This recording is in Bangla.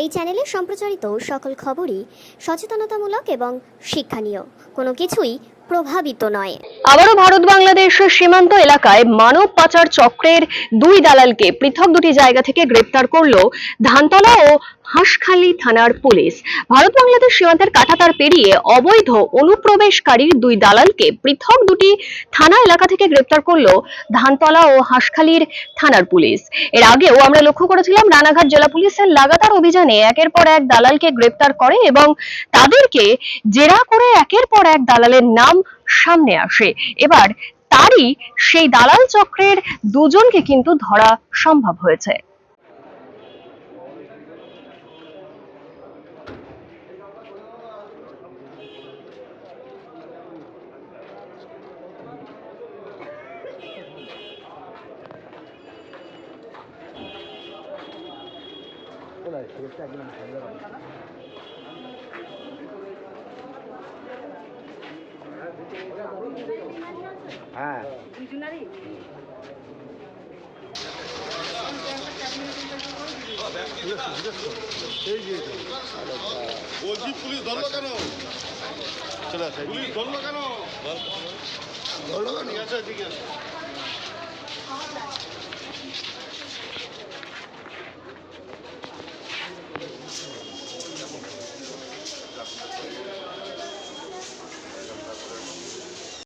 এই চ্যানেলে সম্প্রচারিত সকল খবরই সচেতনতামূলক এবং শিক্ষণীয়। কোনো কিছুই প্রভাবিত নয়। আবারও ভারত বাংলাদেশের সীমান্ত এলাকায় মানব পাচার চক্রের দুই দালালকে পৃথক দুটি জায়গা থেকে গ্রেপ্তার করল ধানতলা ও হাঁসখালী থানার পুলিশ। ভারত বাংলাদেশ সীমান্তের কাঁটাতার পেরিয়ে অবৈধ অনুপ্রবেশকারীর দুই দালালকে পৃথক দুটি থানা এলাকা থেকে গ্রেপ্তার করল ধানতলা ও হাঁসখালীর থানার পুলিশ। এর আগেও আমরা লক্ষ্য করেছিলাম রানাঘাট জেলা পুলিশের লাগাতার অভিযানে একের পর এক দালালকে গ্রেপ্তার করে এবং তাদেরকে জেরা করে একের পর এক দালালের নাম সামনে আসে। এবার তারই সেই দালাল চক্রের দুজনকে কিন্তু ধরা সম্ভব হয়েছে। হ্যাঁ বলছি পুলিশ ধরলো কেন? চলে আসে। পুলিশ ধরলো কেন? ধরলো কেন? ঠিক আছে ঠিক আছে।